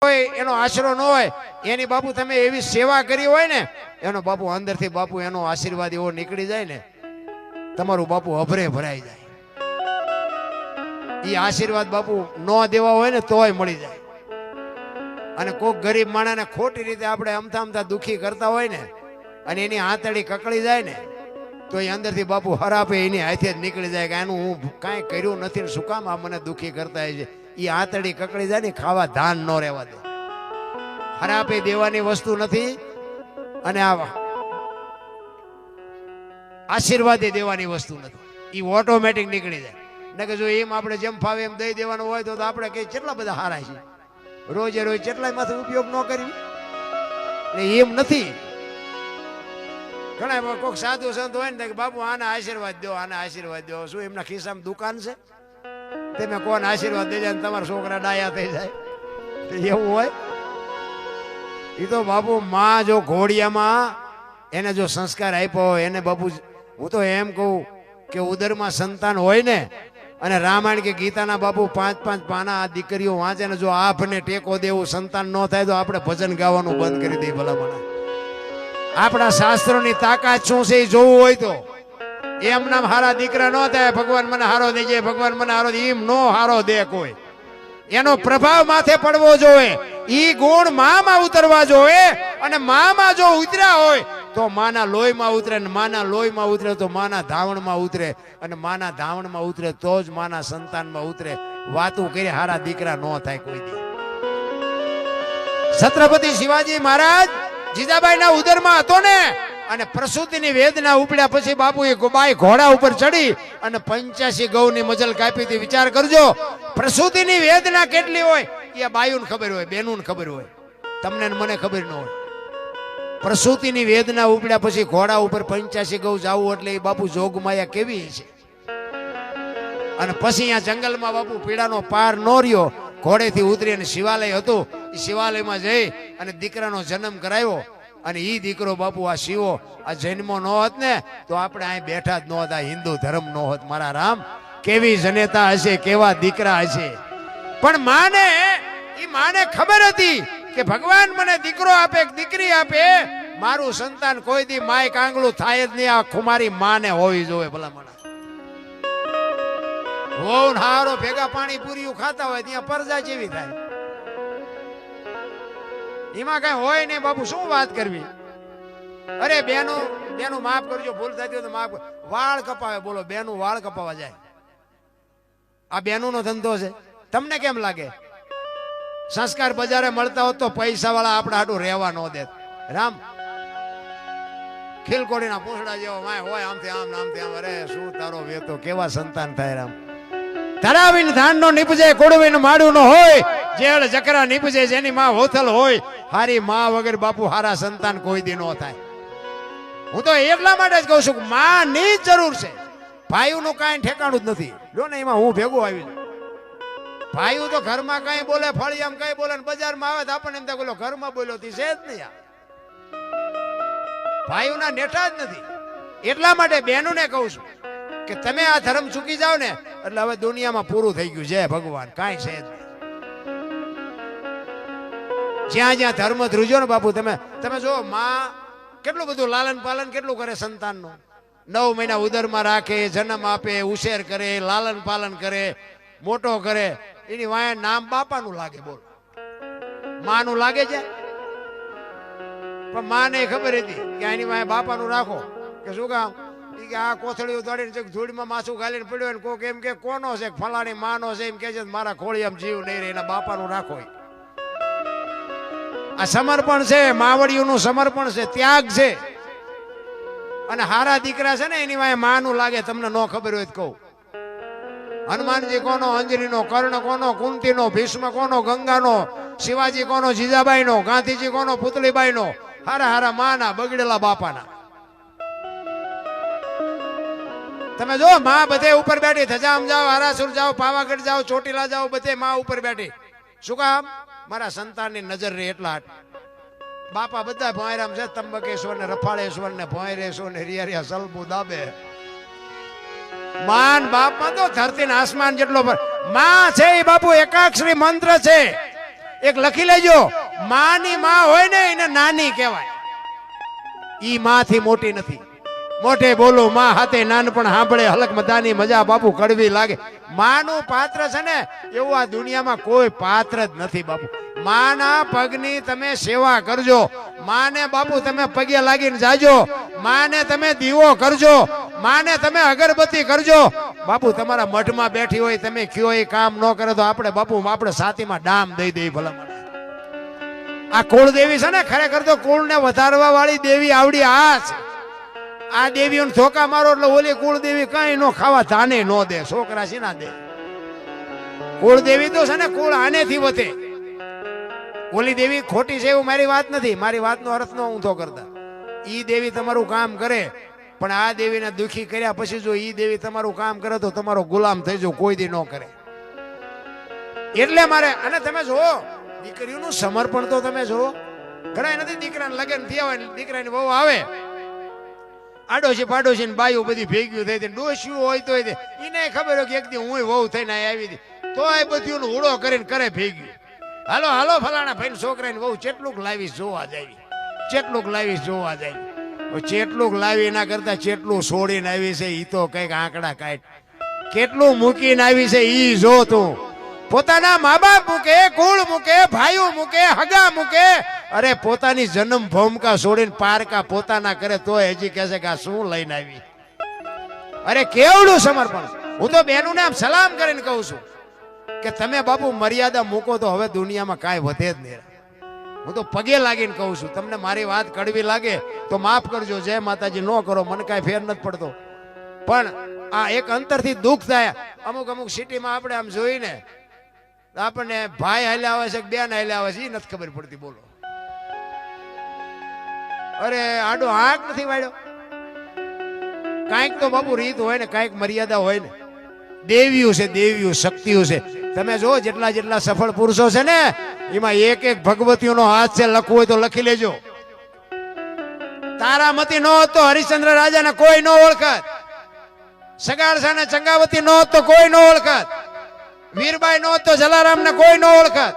હોય, એનો આશરો ન હોય, એની બાપુ તમે એવી સેવા કરી હોય ને, એનો બાપુ અંદરથી બાપુ એનો આશીર્વાદ એવો નીકળી જાય ને, તમારું બાપુ અભરે ભરાઈ જાય. એ આશીર્વાદ બાપુ ન દેવા હોય ને તોય મળી જાય. અને કોઈક ગરીબ માણસને ખોટી રીતે આપણે અમથા અમથા દુઃખી કરતા હોય ને, અને એની આંતળી કકળી જાય ને, તો એ અંદરથી બાપુ હરાપે એની હાથે જ નીકળી જાય કે આનું હું કાંઈ કર્યું નથી શું કામ આ મને દુઃખી કરતા છે. એ આંતળી કકળી જાય ને ખાવા ધાન ન રહેવા દે. હરાપે દેવાની વસ્તુ નથી અને આ આશીર્વાદે દેવાની વસ્તુ નથી. એ ઓટોમેટિક નીકળી જાય. ને કે જો એમ આપણે જેમ ફાવે એમ દઈ દેવાનું હોય તો આપણે કઈ કેટલા બધા હારા છે રોજે રોજ કેટલાય માથે ઉપયોગ ન કરવી ને એમ નથી. ઘણા કોઈક સાધુ સંત હોય ને બાપુ, આને આશીર્વાદ દો આને આશીર્વાદ દો શું એમના ખિસ્સામાં દુકાન છે? તમે કોણ આશીર્વાદ દેજે ને તમારા છોકરા ડાયા થઈ જાય. એવું હોય? એ તો બાપુ, માં જો ઘોડિયામાં એને જો સંસ્કાર આપ્યો હોય, એને બાપુ હું તો એમ કહું કે ઉદરમાં સંતાન હોય ને, અને રામાયણ કે ગીતાના બાપુ પાંચ પાંચ પાના આ દીકરીઓ વાંચે ને જો આપને ટેકો દેવું, સંતાન ન થાય તો આપણે ભજન ગાવાનું બંધ કરી દઈએ ભલામણા આપણા શાસ્ત્રોની તાકાત શું છે એ જોવું હોય તો. એમ નામ હારા દીકરા ન થાય, ભગવાન મને હારો દેજે ભગવાન મને હારો દે, એમ નો હારો દે કોઈ. એનો પ્રભાવ માથે પડવો જોઈએ. ઈ ગુણ મામાં ઉતરવા જોઈએ અને મામાં જો ઉતર્યા હોય, તો માના લોહીમાં ઉતરે ને માના લોહીમાં ઉતરે તો માના ધાવણમાં ઉતરે અને માના ધાવણમાં ઉતરે તો જ માના સંતાનમાં ઉતરે. વાતું કરી હારા દીકરા ન થાય કોઈ દી. છત્રપતિ શિવાજી મહારાજ જીજાબાઈના ઉદરમાં હતો ને અને પ્રસૂતિની વેદના ઉપડ્યા પછી બાપુએ બાઈ ઘોડા ઉપર ચડી અને પંચ્યાસી ગૌની મજલ કાપી વિચાર કરજો, પ્રસૂતિની વેદના કેટલી હોય? એ બાયુને ખબર હોય બેનું ખબર હોય. તમને મને ખબર ન હોય. પ્રસૂતિની વેદના ઉપડ્યા પછી ઘોડા ઉપર પંચ્યાસી ગૌ જાવું એટલે એ બાપુ જોગમાયા કેવી છે? અને પછી અહીંયા જંગલમાં બાપુ પીડાનો પાર ન રહ્યો. ઘોડેથી ઉતરી અને શિવાલય હતું. એ શિવાલયમાં જઈ અને દીકરાનો જન્મ કરાવ્યો. અને ઈ દીકરો બાપુ આ શિવો, આ જન્મો નો હોત ને, તો આપણે અહીં બેઠા જ ન હતા હિન્દુ ધર્મ નો હોત. મારા રામ, કેવી જનેતા હશે, કેવા દીકરા હશે. પણ માને એ માને ખબર હતી કે ભગવાન મને દીકરો આપે દીકરી આપે. મારું સંતાન કોઈ દી માય કાંગળું થાય જ નહીં આ ખુમારી માને હોવી જોઈએ ભલા મને હોવ હારો ભેગા પાણી પૂરીયું ખાતા હોય, ત્યાં પરજા જેવી થાય. એમાં કઈ હોય નહીં બાપુ, શું વાત કરવી? અરે બેનો, બેનું માફ કરજો, ભૂલ થતી હોય તો માફ વાળ કપાવે, બોલો, બેનું વાળ કપાવા જાય. આ બેનું નો ધંધો છે. તમને કેમ લાગે? સંસ્કાર બજારે મળતા હોત તો પૈસા વાળા આપણા હાટું રહેવા ન દે રામ. ખીલકોડીના પૂંછડા જેવો માય હોય, આમથી આમ નામથી આમ. અરે, શું તારો વેતો, કેવા સંતાન થાય રામ. ધરાવીને ધાન નો નીપજે કોડવીને માડું નો હોય. જેળ જકરા નીપજે જેની માં હોથલ હોય, હારી માં વગર બાપુ હારા સંતાન કોઈ દી નો થાય. હું તો એટલા માટે જ કહું છું કે માં ની જરૂર છે. ભાઈઓનું કાંઈ ઠેકાણું જ નથી. જો ને એમાં હું ભેગો આવી છું ભાઈઓ તો ઘરમાં કઈ બોલે ફળી એમ કઈ બોલે ને બજારમાં આવે તો આપણને એમ થાય બોલો ઘરમાં બોલ્યો તી, છે જ નહીં આ. ભાઈઓના નેઠા જ નથી. એટલા માટે બહેનોને કહું છું કે તમે આ ધર્મ ચૂકી જાઓ ને, એટલે હવે દુનિયામાં પૂરું થઈ ગયું છે ભગવાન. કાંઈ છે જ નહીં. જ્યાં જ્યાં ધર્મ ધ્રુજો ને બાપુ, તમે તમે જો માં કેટલું બધું લાલન પાલન કેટલું કરે સંતાનનું? નવ મહિના ઉદરમાં રાખે, જન્મ આપે, ઉછેર કરે, લાલન પાલન કરે, મોટો કરે. એની વાય નામ બાપાનું લાગે બોલ. માનું લાગે છે? પણ માને ખબર હતી કે એની વાય બાપાનું રાખો. કે શું કામ? કે આ કોથળીઓ દોડીને ધૂળમાં માસું ગાલીને પડ્યો ને કોક એમ કે, કોનો છે? ફલાણી માનો છે? એમ કે છે, મારા ખોળી આમ જીવ નહીં રહે, એના બાપાનું રાખો. આ સમર્પણ છે, માવડીઓનું સમર્પણ છે, ત્યાગ છે. અને હારા દીકરા છે ને, એની વાંહે માનું લાગે, તમને ન ખબર હોય કહું. હનુમાનજી કોનો અંજરીનો કર્ણ કોનો, કુંતીનો, ભીષ્મ કોનો, ગંગાનો, શિવાજી કોનો, જીજાબાઈનો, ગાંધીજી કોનો, પુતળીબાઈનો, હારા હારા માના, બગડેલા બાપાના. તમે જો, માં બધે ઉપર બેઠી થજામ જાઓ હારાસુર જાઓ, પાવાગઢ જાઓ, ચોટીલા જાઓ, બધે માં ઉપર બેઠી. શું કામ? મારા સંતાનની નજર રહે એટલા. બાપા બધા ભોંયરામ છે, તંબકેશ્વર ને રફાળેશ્વર ને ભોંયરેશ્વર ને રિયારિયા સલબુ દાબે. માન બાપમાં તો ધરતી આસમાન જેટલો પરમાં છે એ બાપુ, એકાક્ષરી મંત્ર છે. એક લખી લેજો. માની માં હોય ને એને નાની કહેવાય. ઈ માથી મોટી નથી. મોઢે બોલો, માં હાથે નાનપણ સાંભળે, હલક મદાની મજા બાપુ કડવી લાગે. માનું પાત્ર છે ને, એવું આ દુનિયામાં કોઈ પાત્ર જ નથી બાપુ. માના પગની તમે સેવા કરજો. માને બાપુ તમે પગે લાગીને જાજો. માને તમે દીવો કરજો. માને તમે અગરબત્તી કરજો. બાપુ, તમારા મઠમાં બેઠી હોય, તમે કયો એ કામ ન કરે તો આપણે બાપુ, આપણે સાતીમાં ડામ દઈ દઈ ભલા આ કુળદેવી છે ને, ખરેખર તો કુળને વધારવા વાળી દેવી આવડી આ છે આ દેવીઓને ધોકા મારો એટલે ઓલી કુળદેવી કઈ નો ખાવા ધાને નો દે, છોકરા છે ના દે. કુળદેવી તો છે ને કુળ આનેથી વધે. ઓલી દેવી ખોટી છે એવું મારી વાત નથી, મારી વાતનો અર્થ નો ઊંધો કરતા. ઈ દેવી તમારું કામ કરે, પણ આ દેવીને દુખી કર્યા પછી જો ઈ દેવી તમારું કામ કરે તો તમારો ગુલામ થઈ જાવ, કોઈ દી ન કરે. એટલે મારે, અને તમે જુઓ, દીકરીઓનું સમર્પણ તો તમે જુઓ. ઘણા નથી દીકરાને લગ્ન થયા હોય દીકરાની વહુ આવે આડોશી પાડોશી બાયું બધી ભેગ્યું થઈ ડોસ્યું હોય તો એને ખબર હોય કે એક દી હું વહુ થઈને આવી હતી. તો એ બધું ઉડો કરીને કરે ભેગ્યું. હાલો હાલો ફલાણા ભાઈ છોકરાને વહુ ચેટલુંક લાવી જોવા જાવી. ચેટલુંક લાવી જોવા જાવી. હવે ચેટલુંક લાવી એના કરતા ચેટલું છોડીને આવી છે એ તો કંઈક આંકડા કાઢ. કેટલું મૂકીને આવી છે ઈ જો તું. પોતાના મા બાપ મૂકે, કુળ મૂકે, ભાઈઓ મૂકે, હગા મૂકે અરે, પોતાની જન્મ ભૂમકા છોડીને પારકા પોતાના કરે તો હજી કહે છે કે આ શું લઈને આવી? અરે, કેવડું સમર્પણ? હું તો બેનું આમ સલામ કરીને કહું છું કે તમે બાપુ મર્યાદા મૂકો તો હવે દુનિયામાં કાંઈ વધે જ નહીં. હું તો પગે લાગીને કહું છું, તમને મારી વાત કડવી લાગે તો માફ કરજો, જય માતાજી, ન કરો, મને કાંઈ ફેર નથી પડતો. પણ આ એક અંતરથી દુઃખ થાય, અમુક અમુક સિટીમાં આપણે આમ જોઈને આપણને ભાઈ હાલ્યા આવે છે બેન હાલ્યા આવે છે એ નથી ખબર પડતી, બોલો. અરે, આડો હાક નથી વાળ્યો. કાંઈક તો બાપુ રીત હોય ને, કાંઈક મર્યાદા હોય ને. દેવીઓ છે, દેવીઓ, શક્તિઓ છે. તમે જો જેટલા જેટલા સફળ પુરુષો છે ને, એમાં એક એક ભગવતીઓનો હાથ છે, લખવું હોય તો લખી લેજો. તારામતી નો હતો હરિશ્ચંદ્ર રાજાને કોઈ નો ઓળખત. સગાળસા ને ચંગાવતી નો હતો કોઈ ન ઓળખત. વીરબાઈ નો હતો તો જલારામ ને કોઈ ન ઓળખત.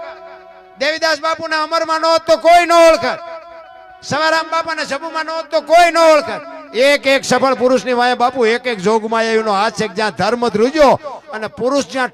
દેવીદાસ બાપુ ને અમરમાં નો હતો કોઈ ન ઓળખત. સવારામ બાપાને ન નો તો કોઈ ન ઓળખે. એક એક સફળ પુરુષની વાય બાપુ, એક એક જોગમાં એનો હાથ છે જ્યાં ધર્મ ધ્રુજો અને પુરુષ જ્યાં